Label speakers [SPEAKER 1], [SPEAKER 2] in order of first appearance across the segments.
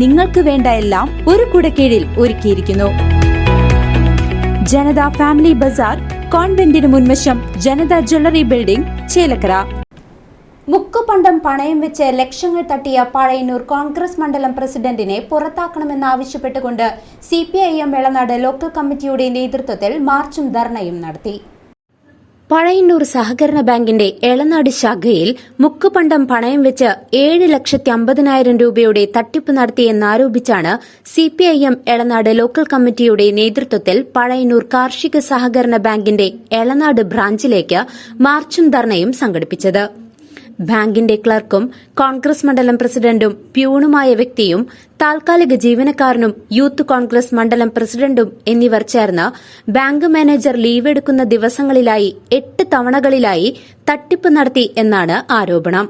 [SPEAKER 1] നിങ്ങൾക്ക് വേണ്ട എല്ലാം ഒരു കുടക്കീഴിൽ ഒരുക്കിയിരിക്കുന്നു. ജനത ഫാമിലി ബസാർ കോൺവെന്റിന് മുൻവശം ജനത ജ്വല്ലറി ബിൽഡിംഗ് ചേലക്കര. മുക്കുപണ്ടം പണയം വെച്ച് ലക്ഷങ്ങൾ തട്ടിയ പഴയന്നൂർ കോൺഗ്രസ് മണ്ഡലം പ്രസിഡന്റിനെ പുറത്താക്കണമെന്നാവശ്യപ്പെട്ടുകൊണ്ട് C P I M Velanad local കമ്മിറ്റിയുടെ നേതൃത്വത്തിൽ മാർച്ചും ധർണയും നടത്തി. പഴയന്നൂർ സഹകരണ ബാങ്കിന്റെ എളനാട് ശാഖയിൽ മുക്കുപണ്ടം പണയം വെച്ച് ഏഴ് ലക്ഷത്തി അമ്പതിനായിരം രൂപയുടെ തട്ടിപ്പ് നടത്തിയെന്നാരോപിച്ചാണ് സിപിഐഎം എളനാട് ലോക്കൽ കമ്മിറ്റിയുടെ നേതൃത്വത്തിൽ പഴയന്നൂർ കാർഷിക സഹകരണ ബാങ്കിന്റെ എളനാട് ബ്രാഞ്ചിലേക്ക് മാർച്ചും ധർണയും സംഘടിപ്പിച്ചത്. ബാങ്കിന്റെ ക്ലർക്കും കോൺഗ്രസ് മണ്ഡലം പ്രസിഡന്റും പ്യൂണുമായ വ്യക്തിയും താൽക്കാലിക ജീവനക്കാരനും യൂത്ത് കോൺഗ്രസ് മണ്ഡലം പ്രസിഡന്റും എന്നിവർ ചേർന്ന് ബാങ്ക് മാനേജർ ലീവ് എടുക്കുന്ന ദിവസങ്ങളിലായി എട്ട് തവണകളിലായി തട്ടിപ്പ് നടത്തി എന്നാണ് ആരോപണം.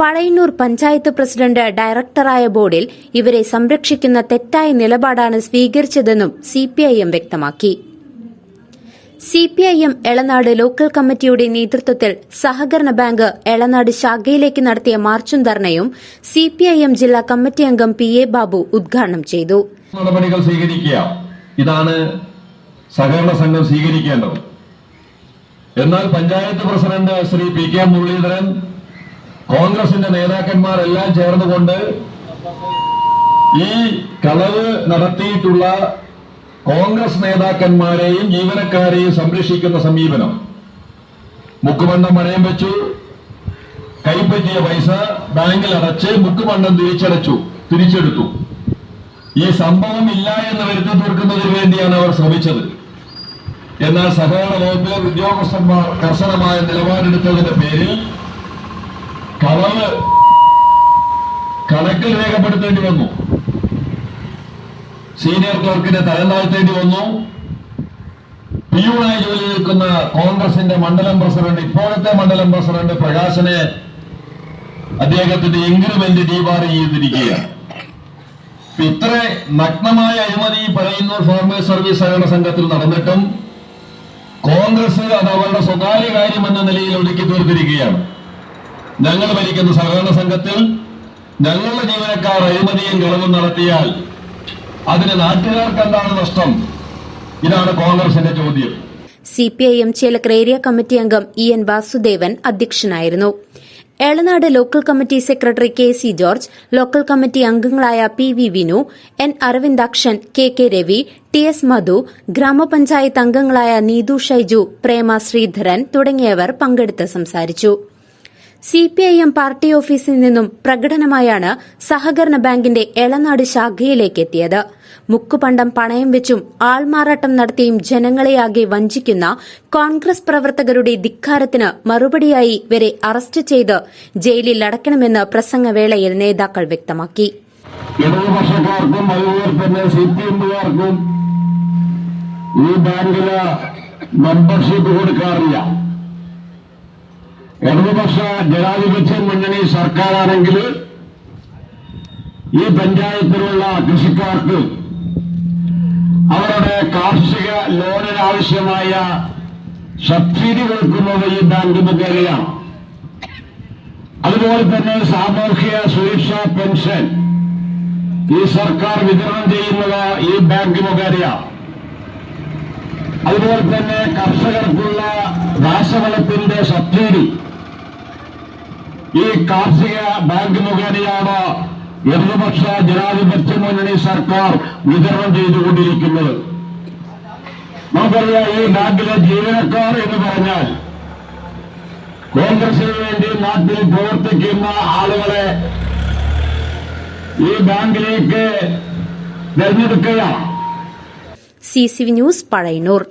[SPEAKER 1] പഴയന്നൂർ പഞ്ചായത്ത് പ്രസിഡന്റ് ഡയറക്ടറായ ബോർഡിൽ ഇവരെ സംരക്ഷിക്കുന്ന തെറ്റായ നിലപാടാണ് സ്വീകരിച്ചതെന്നും സിപിഐഎം വ്യക്തമാക്കി. സിപിഐഎം എളനാട് ലോക്കൽ കമ്മിറ്റിയുടെ നേതൃത്വത്തിൽ സഹകരണ ബാങ്ക് എളനാട് ശാഖയിലേക്ക് നടത്തിയ മാർച്ചും ധർണയും സി പി ഐ എം ജില്ലാ കമ്മിറ്റി അംഗം പി എ ബാബു ഉദ്ഘാടനം ചെയ്തു.
[SPEAKER 2] നടപടികൾ സ്വീകരിക്കുക. ഇതാണ് സഹകരണ സംഘം സ്വീകരിക്കേണ്ടത്. എന്നാൽ panchayat president Shri P K Muraleedharan കോൺഗ്രസിന്റെ നേതാക്കന്മാരെല്ലാം ചേർന്നുകൊണ്ട് ഈ കളവ് നടത്തിയിട്ടുള്ള കോൺഗ്രസ് നേതാക്കന്മാരെയും ജീവനക്കാരെയും സംരക്ഷിക്കുന്ന സമീപനം. മുക്കുമണ്ഡം പണയം വെച്ചു. കൈപ്പറ്റിയ പൈസ ബാങ്കിൽ അടച്ച് മുക്കുമണ്ഡം തിരിച്ചടച്ചു തിരിച്ചെടുത്തു. ഈ സംഭവം ഇല്ല എന്ന് വരുത്തി തീർക്കുന്നതിന് വേണ്ടിയാണ് അവർ ശ്രമിച്ചത്. എന്നാൽ സഹകരണ വകുപ്പിലെ ഉദ്യോഗസ്ഥന്മാർ കർശനമായ നിലപാടെടുത്തതിന്റെ പേരിൽ കളവ് കണക്കിൽ രേഖപ്പെടുത്തേണ്ടി വന്നു. സീനിയർ ക്ലർക്കിനെ തരം താഴ്ത്തേണ്ടി വന്നു. പിയൂണായി ജോലി നിൽക്കുന്ന കോൺഗ്രസിന്റെ മണ്ഡലം പ്രസിഡന്റ് ഇപ്പോഴത്തെ മണ്ഡലം പ്രസിഡന്റ് പ്രകാശനെ അദ്ദേഹത്തിന്റെ ഇൻക്രിമെന്റ് ഡീബാർ ചെയ്തിരിക്കുകയാണ്. ഇത്ര നഗ്നമായ അഴിമതി പറയുന്ന ഫാർമേഴ്സ് സർവീസ് സഹകരണ സംഘത്തിൽ നടന്നിട്ടും കോൺഗ്രസ് അത് അവരുടെ സ്വകാര്യ കാര്യം എന്ന നിലയിൽ ഒതുക്കി തീർത്തിരിക്കുകയാണ്. ഞങ്ങൾ ഭരിക്കുന്ന സഹകരണ സംഘത്തിൽ ഞങ്ങളുടെ ജീവനക്കാർ അഴിമതിയും കളവും നടത്തിയാൽ അതിന് നാട്ടുകാർക്ക് എന്താണ് നഷ്ടം? ഇതാണ് കോൺഗ്രസിന്റെ ചോദ്യം.
[SPEAKER 1] C P I M Chelakkara area committee അംഗം ഇ എൻ വാസുദേവൻ അധ്യക്ഷനായിരുന്നു. Elanad local committee secretary K C George local committee അംഗങ്ങളായ P V Vinu N Aravindakshan K K Ravi T S Madhu ഗ്രാമപഞ്ചായത്ത് അംഗങ്ങളായ നീതു ഷൈജു പ്രേമ ശ്രീധരൻ തുടങ്ങിയവർ പങ്കെടുത്ത് സംസാരിച്ചു. സിപിഐഎം പാർട്ടി ഓഫീസിൽ നിന്നും പ്രകടനമായാണ് സഹകരണ ബാങ്കിന്റെ എളനാട് ശാഖയിലേക്ക് എത്തിയത്. മുക്കുപണ്ടം പണയം വെച്ചും ആൾമാറാട്ടം നടത്തിയും ജനങ്ങളെയാകെ വഞ്ചിക്കുന്ന കോൺഗ്രസ് പ്രവർത്തകരുടെ ധിക്കാരത്തിന് മറുപടിയായി ഇവരെ അറസ്റ്റ് ചെയ്ത് ജയിലിൽ അടയ്ക്കണമെന്ന് പ്രസംഗവേളയിൽ നേതാക്കൾ വ്യക്തമാക്കി.
[SPEAKER 2] ഇടതുപക്ഷക്കാർക്കും ഈ ബാങ്കിൽ മെമ്പർഷിപ്പ് കൊടുക്കാറില്ല. ഇടതുപക്ഷ ജനാധിപത്യ മുന്നണി സർക്കാരാണെങ്കിൽ ഈ പഞ്ചായത്തിലുള്ള കൃഷിക്കാർക്ക് അവരുടെ കാർഷിക ലോണിന് ആവശ്യമായ സബ്സിഡി കൊടുക്കുന്നത് ഈ ബാങ്ക് മുഖേനയാണ് അതുപോലെ തന്നെ സാമൂഹ്യ സുരക്ഷാ പെൻഷൻ ഈ സർക്കാർ വിതരണം ചെയ്യുന്നത് ഈ ബാങ്ക് മുഖേനയാണ്. അതുപോലെ തന്നെ കർഷകർക്കുള്ള രാസവളത്തിന്റെ സബ്സിഡി ഈ കാർഷിക ബാങ്ക് മുഖേനയാണ് ഇടതുപക്ഷ ജനാധിപത്യ മുന്നണി സർക്കാർ വിതരണം ചെയ്തുകൊണ്ടിരിക്കുന്നത്. നമുക്കറിയാം ഈ ബാങ്കിലെ ജീവനക്കാർ എന്ന് പറഞ്ഞാൽ കോൺഗ്രസിന് വേണ്ടി നാട്ടിൽ പ്രവർത്തിക്കുന്ന ആളുകളെ ഈ ബാങ്കിലേക്ക് തെരഞ്ഞെടുക്കുക.
[SPEAKER 1] C C news Pazhayannur.